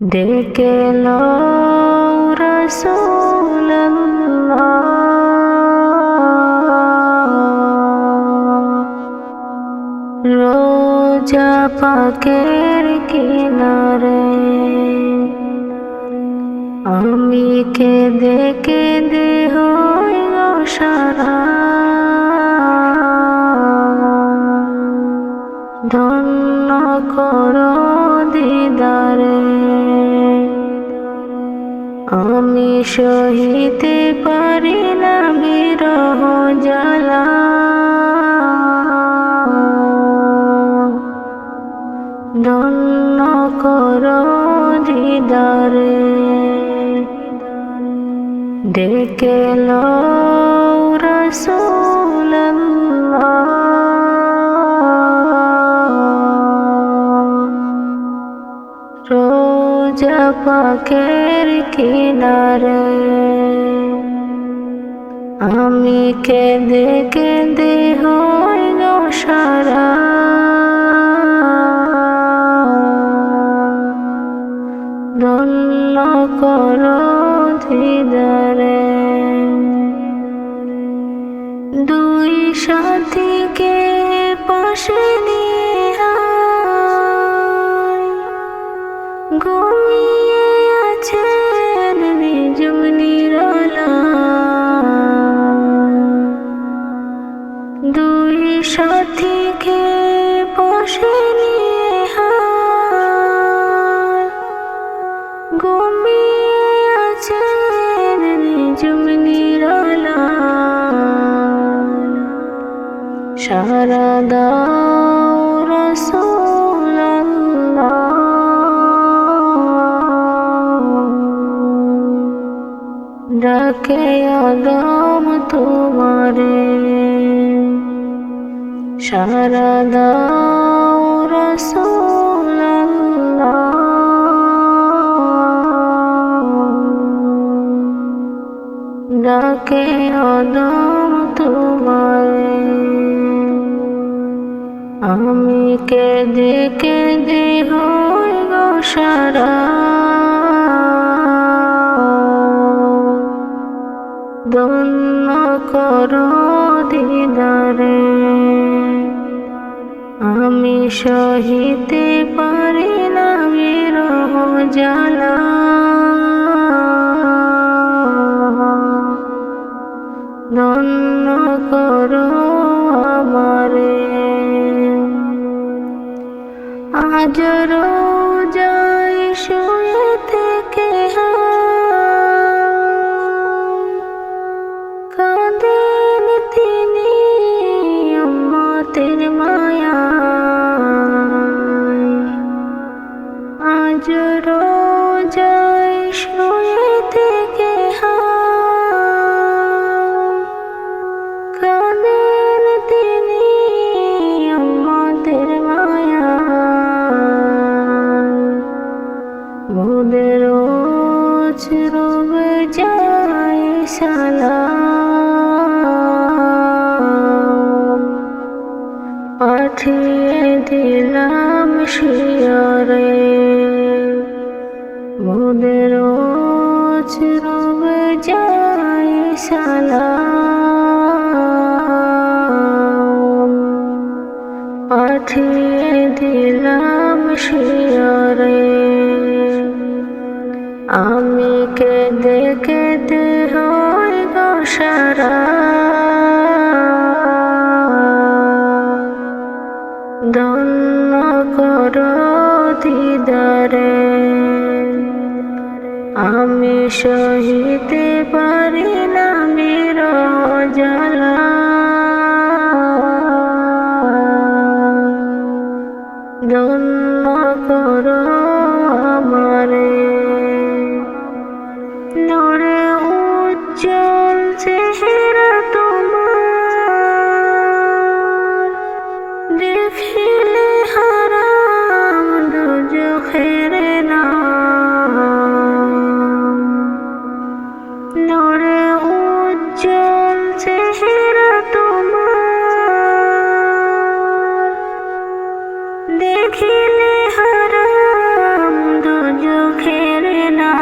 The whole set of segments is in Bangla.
ডেকে রসুল্লাহ রোজা পাকের কিনারে আমি কেঁদে হই গো সারা ধন্য কর আমি সহিতে পারি না বিরহ জ্বালা। ধন্য কর দিদারে। ডেকে রসুল্লাহ পাকের কিনারে। আমি কেঁদে কেঁদে হই গো সারা ধন্য কর ধীরে দুই সাথীকে পাশে নিয়ে ঘুমিয়ে আছেন ডাকে তোমারে সারা দাও রসুল্লাহ ডাকে আদম তোমারে আমি কেঁদে হই গো সারা। ধন্য কর দিদারে। আমি সহিতে পারি না বিরহ জ্বালা। ধন্য করো আমারে। আজ যায় সালাম পাঠিয়ে দিলাম শিয়রে মোদের রোজ রবে যায় সালাম হই গো সারা দিদারে আমি সহিতে পারি উজ্জ্বল চেহারা তোমার। দেখিলে হারাম দুজখের না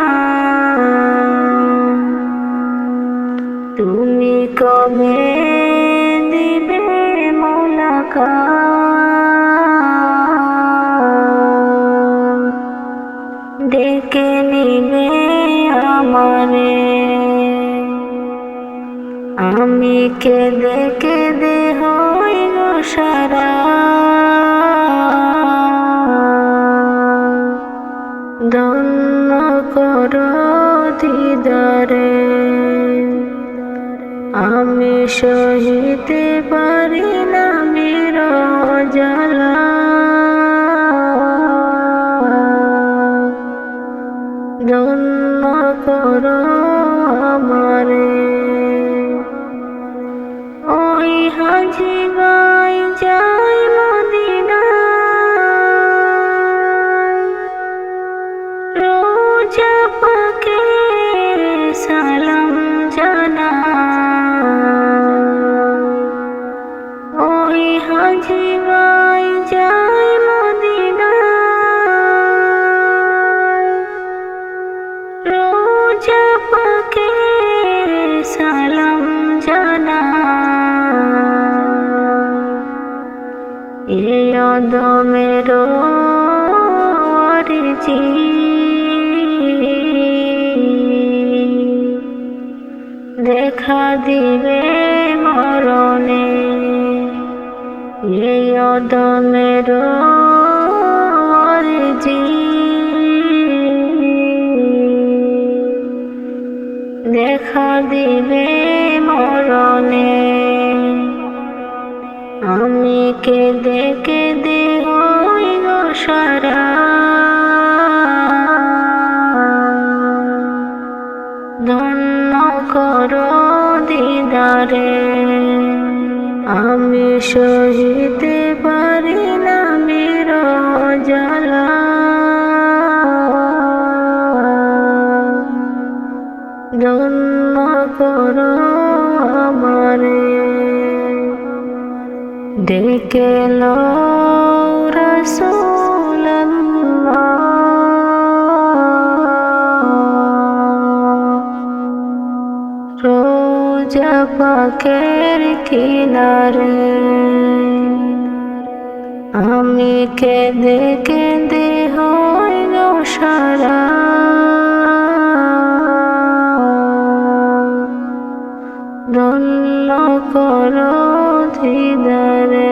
তুমি কবে দিবে মোলাকা আমি কেঁদে কেঁদে হই সারা। ধন্য কর দিদারে, আমি সহিতে পারি না মের জ্বালা ধন্য অদমের অরিজি দেখা দিবে মরণে এই অদমের অরিজি দেখা দিবে দিদারে আমি সহিতে পারি না মের জ্বালা ধন্য কর আমারে। ডেকে লো সোজা পাখের কিনারে। আমি কেঁদে কেঁদে হইল সারা। দোল করো ধীরে